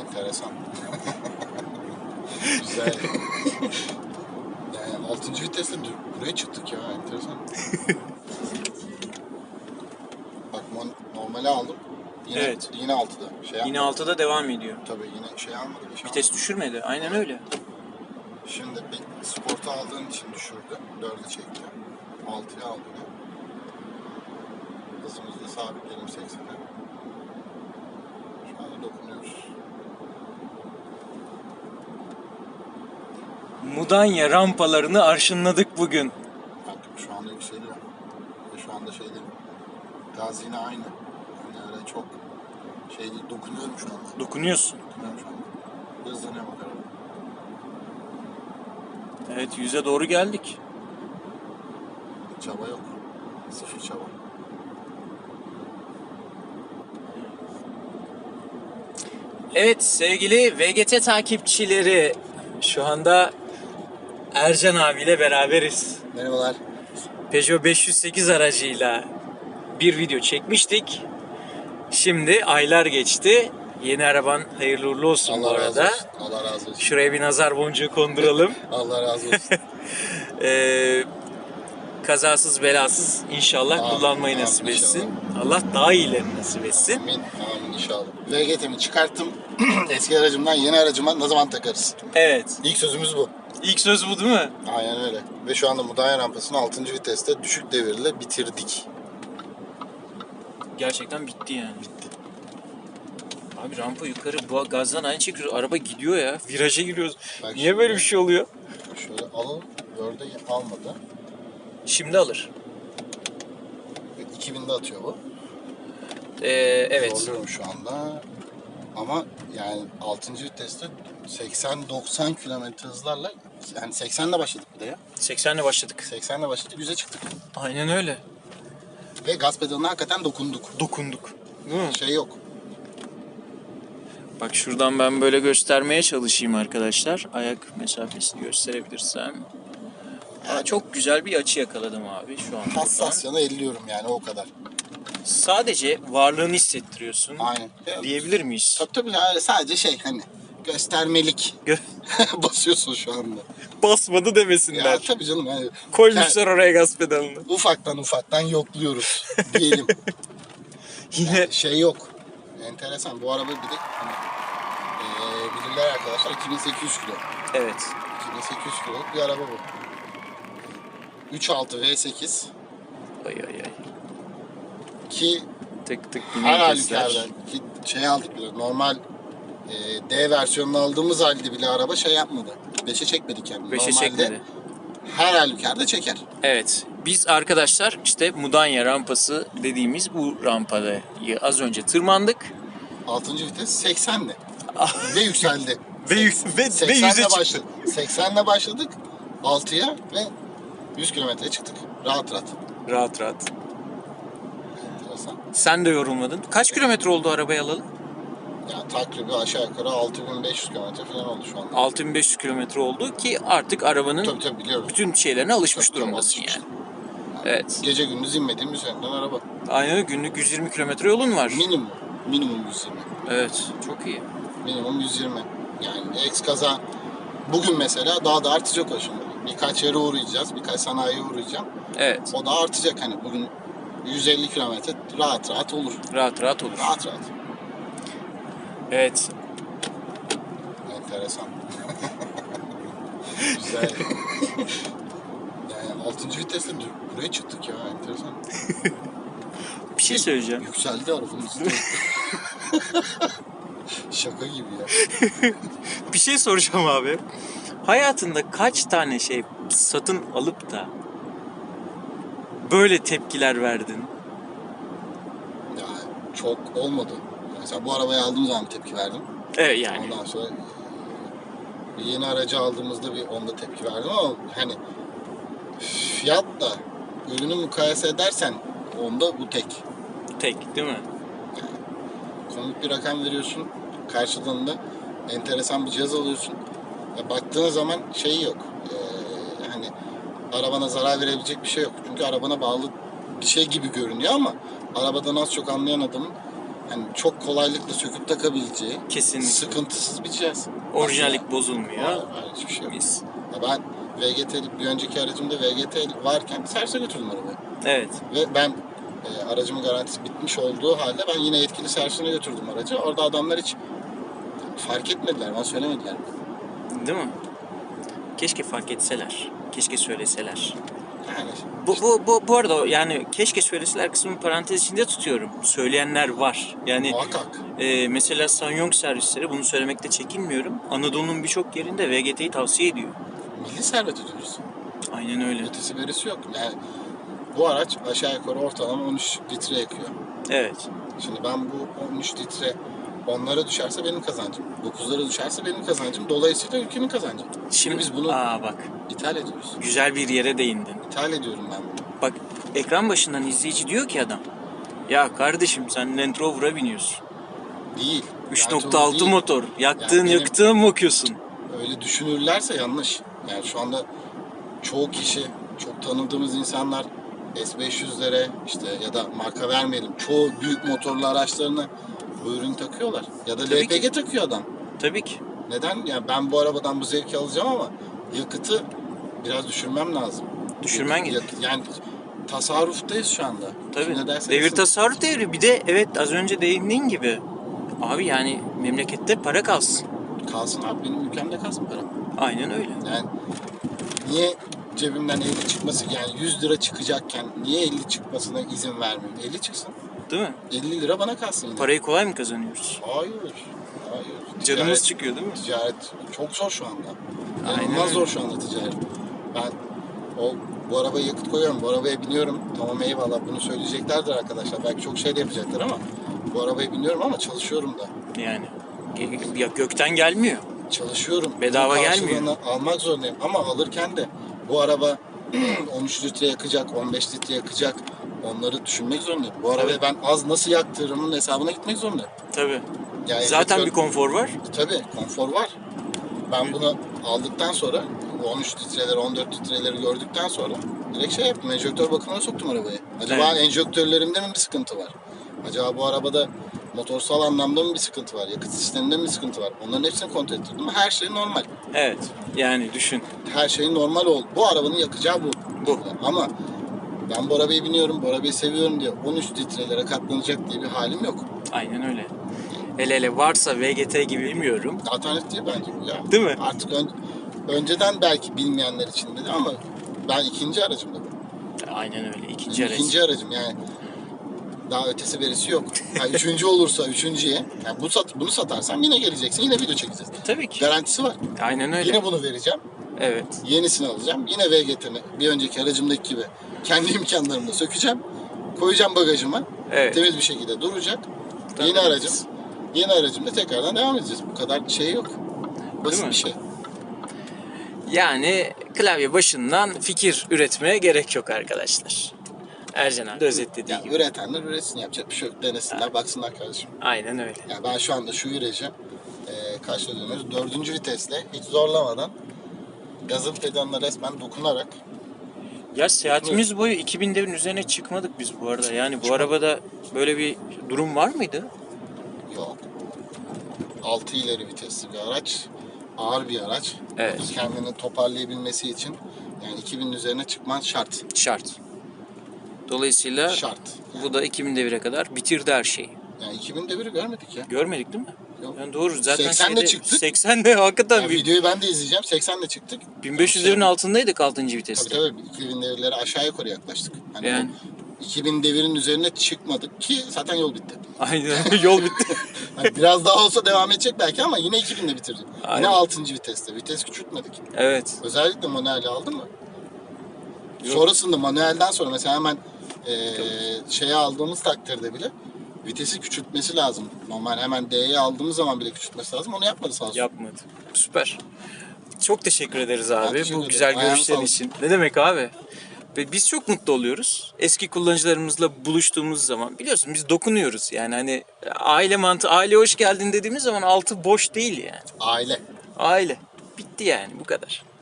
Enteresan. Güzel. Yani 6. vitesle buraya çıktık ya enteresan. Bak normali aldım. Yine, Evet. Yine 6'da. Şey Yine almadım. 6'da devam ediyor. Tabii yine şey almadı. Beş Vites almadı. düşürmedi. Aynen öyle. Şimdi bir sporta aldığın için düşürdü. 4'e çekti. 6'ya aldı yine. Hızımızı da sabitleyelim 80'e. Şu anda dokunuyoruz. Mudanya rampalarını arşınladık bugün. Bak şu anda yükseliyor. Ve şu anda şey değil. Gaz yine aynı. Yani öyle çok şey değil. Dokunuyorum şu anda. Dokunuyorsun. Dokunuyorum şu anda. Hızlanıyor bak araba. Evet yüze doğru geldik. Çaba yok. Sıfır çaba. Evet sevgili VGT takipçileri şu anda Ercan abiyle beraberiz. Merhabalar. Peugeot 508 aracıyla bir video çekmiştik. Şimdi aylar geçti. Yeni araban hayırlı uğurlu olsun bu Allah razı arada. olsun. Allah razı olsun. Şuraya bir nazar boncuğu konduralım. Allah razı olsun. Ee, kazasız belasız inşallah Amin, kullanmayı amin, nasip etsin. Allah daha iyilerini nasip etsin. Amin. Amin inşallah. VGT'mi çıkarttım. Eski aracımdan yeni aracıma ne zaman takarız? Evet. İlk sözümüz bu. İlk söz bu değil mi? Aynen öyle. Ve şu anda Mudanya rampasını 6. viteste düşük devirle bitirdik. Gerçekten bitti yani. Bitti. Abi rampa yukarı bu gazdan aynı çekiyoruz. Araba gidiyor ya. Viraja giriyoruz. Bak Niye böyle bir şey oluyor? Şöyle alalım. Word'e almadı. Şimdi alır. Ve 2000'de atıyor bu. Ee, evet. Zorluyorum şu anda. Ama yani 6. viteste 80-90 km hızlarla yani 80'le başladık bir de ya. 80'le başladık. 80'le başladık 100'e çıktık. Aynen öyle. Ve gaz pedalına hakikaten dokunduk. Dokunduk. Değil mi? Şey yok. Bak şuradan ben böyle göstermeye çalışayım arkadaşlar. Ayak mesafesini gösterebilirsem. Aa, çok güzel bir açı yakaladım abi şu an. Hassas yana elliyorum yani o kadar. Sadece varlığını hissettiriyorsun. Aynen. Diyebilir miyiz? Tabii tabii yani sadece şey hani göstermelik Gö- basıyorsun şu anda. Basmadı demesinler. Ya tabii canım yani Koymuşlar oraya gaz pedalını. ufaktan ufaktan yokluyoruz diyelim. Yine şey yok. Enteresan. Bu araba bir de hani, eee, bilirler arkadaşlar 2800 kilo. evet. 2800 kiloluk bir araba bu. 3.6 V8 Ay ay ay. ki Tık tık her yine ki şey aldık bile normal eee, D versiyonunu aldığımız halde bile araba şey yapmadı. 5'e çekmedi kendini. Beşe Normalde çekmedi. her halükarda çeker. Evet. Biz arkadaşlar işte Mudanya rampası dediğimiz bu rampada az önce tırmandık. 6. vites 80'di. ve yükseldi. Ve yük- ve- ve 80'le yüze çıktı. başladık. 80'le başladık 6'ya ve 100 kilometreye çıktık. Rahat rahat. Rahat rahat. Enteresan. Sen de yorulmadın. Kaç kilometre oldu arabayı alalı? Ya takribi aşağı yukarı 6500 kilometre falan oldu şu anda. 6500 kilometre oldu ki artık arabanın Tabii tabii biliyorum. bütün şeylerine alışmış Tabii, durumdasın alışmış. yani. Evet. Gece gündüz inmediğim üzerinden araba. Aynen günlük 120 kilometre yolun var. Minimum. Minimum 120. Evet. Çok iyi. Minimum 120. Yani ex kaza bugün mesela daha da artacak o şimdi. Birkaç yere uğrayacağız. Birkaç sanayiye uğrayacağım. Evet. O da artacak hani bugün 150 kilometre rahat rahat olur. Rahat rahat olur. Rahat rahat. Evet. Enteresan. Güzel. yani 6. vitesle buraya çıktık ya enteresan. Bir şey söyleyeceğim. Yükseldi arabamız. Şaka gibi ya. Bir şey soracağım abi. Hayatında kaç tane şey satın alıp da böyle tepkiler verdin? Ya çok olmadı. Mesela bu arabayı aldığım zaman tepki verdim. Evet yani. Ondan sonra bir yeni aracı aldığımızda bir onda tepki verdim ama hani fiyatla ürünü mukayese edersen onda bu tek. Tek değil mi? komik bir rakam veriyorsun. Karşılığında enteresan bir cihaz alıyorsun. Ya baktığın zaman şey yok. Ee, hani arabana zarar verebilecek bir şey yok. Çünkü arabana bağlı bir şey gibi görünüyor ama arabadan az çok anlayan adamın hani çok kolaylıkla söküp takabileceği Kesinlikle. sıkıntısız bir cihaz. Orijinallik bozulmuyor. Hayır, hayır, hiçbir şey yok. Mis. Ya ben VGT bir önceki aracımda VGT varken servise götürdüm arabayı. Evet. Ve ben e, aracımın garantisi bitmiş olduğu halde ben yine yetkili servisine götürdüm aracı. Orada adamlar hiç fark etmediler, bana söylemediler. Değil mi? Keşke fark etseler. Keşke söyleseler. Yani Bu, bu, bu, bu arada yani keşke söyleseler kısmını parantez içinde tutuyorum. Söyleyenler var. Yani muhakkak. e, mesela Sanyong servisleri bunu söylemekte çekinmiyorum. Anadolu'nun birçok yerinde VGT'yi tavsiye ediyor. Milli servet ödüyoruz. Aynen öyle. Ötesi verisi yok. Yani bu araç aşağı yukarı ortalama 13 litre yakıyor. Evet. Şimdi ben bu 13 litre onlara düşerse benim kazancım. 9'lara düşerse benim kazancım. Dolayısıyla ülkenin kazancı. Şimdi biz bunu Aa bak ithal ediyoruz. güzel bir yere değindin. İthal ediyorum ben bunu. Bak ekran başından izleyici diyor ki adam. Ya kardeşim sen Land Rover'a biniyorsun. Değil. Yani 3.6 değil. motor. Yaktığın Yani benim- yaktığın mı okuyorsun? öyle düşünürlerse yanlış. Yani şu anda çoğu kişi, çok tanıdığımız insanlar S500'lere işte ya da marka vermeyelim çoğu büyük motorlu araçlarına bu ürünü takıyorlar. Ya da Tabii LPG ki. takıyor adam. Tabii ki. Neden? Yani ben bu arabadan bu zevki alacağım ama yakıtı biraz düşürmem lazım. Düşürmen gerekiyor. Yani tasarruftayız şu anda. Tabii. Ne dersen Devir tasarruf devri. Bir de evet az önce değindiğin gibi. Abi yani memlekette para kalsın. Kalsın abi benim ülkemde kalsın para. Aynen öyle. Yani niye cebimden 50 çıkması yani 100 lira çıkacakken niye 50 çıkmasına izin vermiyorum? 50 çıksın. Değil mi? 50 lira bana kalsın yine. Parayı kolay mı kazanıyoruz? Hayır. Hayır. Canımız Ticaret- çıkıyor değil mi? Ticaret çok zor şu anda. Aynen İnanılmaz öyle. zor şu anda ticaret. Ben o bu arabaya yakıt koyuyorum, bu arabaya biniyorum. Tamam eyvallah bunu söyleyeceklerdir arkadaşlar. Belki çok şey de yapacaklar ama bu arabaya biniyorum ama çalışıyorum da. Yani ge- ya gökten gelmiyor. Çalışıyorum. Bedava Bunun gelmiyor. karşılığını Almak zorundayım ama alırken de bu araba 13 litre yakacak, 15 litre yakacak. Onları düşünmek zorundayım. Bu arabayı ben az nasıl yaktığımın hesabına gitmek zorundayım. Tabii. Yani Zaten petrol- bir konfor var. Tabii konfor var. Ben bunu aldıktan sonra bu 13 litreleri 14 litreleri gördükten sonra direkt şey yaptım. Enjektör bakımına soktum arabayı. Acaba Evet. enjektörlerimde mi bir sıkıntı var? Acaba bu arabada motorsal anlamda mı bir sıkıntı var? Yakıt sisteminde mi bir sıkıntı var? Onların hepsini kontrol ettirdim. Her şey normal. Evet. Yani düşün. Her şey normal oldu. Bu arabanın yakacağı bu. Bu. Ama ben bu arabayı biniyorum, bu arabayı seviyorum diye 13 litrelere katlanacak diye bir halim yok. Aynen öyle. Hele hele varsa VGT gibi bilmiyorum. Alternatif değil bence bu ya. Değil mi? Artık ön- önceden belki bilmeyenler için dedi ama ben ikinci aracım da bu. Aynen öyle. İkinci Benim aracı. ikinci aracım yani. Daha ötesi verisi yok. Yani üçüncü olursa üçüncüye, yani bu sat, bunu satarsam yine geleceksin, yine video çekeceğiz. Tabii ki. Garantisi var. Aynen öyle. Yine bunu vereceğim. Evet. Yenisini alacağım. Yine VGT'ni bir önceki aracımdaki gibi kendi imkanlarımla sökeceğim. Koyacağım bagajıma. Evet. Temiz bir şekilde duracak. Tabii. Yeni aracım. Yeni aracımda tekrardan devam edeceğiz. Bu kadar şey yok. Basit bir şey. Yani klavye başından fikir üretmeye gerek yok arkadaşlar. Ercan abi özetlediği Ya gibi. üretenler üretsin yapacak bir şey yok. Denesinler, baksınlar kardeşim. Aynen öyle. Ya ben şu anda şu virajı e, kaçta dönüyoruz? Dördüncü vitesle hiç zorlamadan gazın pedalına resmen dokunarak Ya seyahatimiz boyu 2000 devrin üzerine çıkmadık biz bu arada. Yani bu arabada böyle bir durum var mıydı? yok. Altı ileri vitesli bir araç. Ağır bir araç. Evet. Kendini toparlayabilmesi için yani 2000'in üzerine çıkman şart. Şart. Dolayısıyla Şart. bu da 2000 devire kadar bitirdi her şeyi. Yani 2000 deviri görmedik ya. Görmedik değil mi? Yok. Yani doğru. Zaten 80'de şeyde- çıktık. 80'de hakikaten Yani bir- videoyu ben de izleyeceğim. 80'le çıktık. 1500 devirin altındayındaydık 6. Tabii viteste. tabii 2000 devirlere aşağı yukarı yaklaştık. Hani Yani. o 2000 devirin üzerine çıkmadık ki zaten yol bitti. Aynen. Yol bitti. Hani biraz daha olsa devam edecek belki ama yine 2000'de bitirdik. Aynen. Yine 6. viteste. Vites küçültmedik. evet. Özellikle manuel aldın mı? Yok. Sonrasında manuelden sonra mesela hemen eee şeye aldığımız takdirde bile vitesi küçültmesi lazım. Normal hemen D'ye aldığımız zaman bile küçültmesi lazım. Onu yapmadı sağ olsun. Yapmadı. Süper. Çok teşekkür ederiz abi teşekkür bu ederim. güzel Ayağına görüşlerin sağlık. için. Ne demek abi? Ve biz çok mutlu oluyoruz. Eski kullanıcılarımızla buluştuğumuz zaman biliyorsun biz dokunuyoruz. Yani hani aile mantığı, aile hoş geldin dediğimiz zaman altı boş değil yani. Aile. Aile. Bitti yani bu kadar.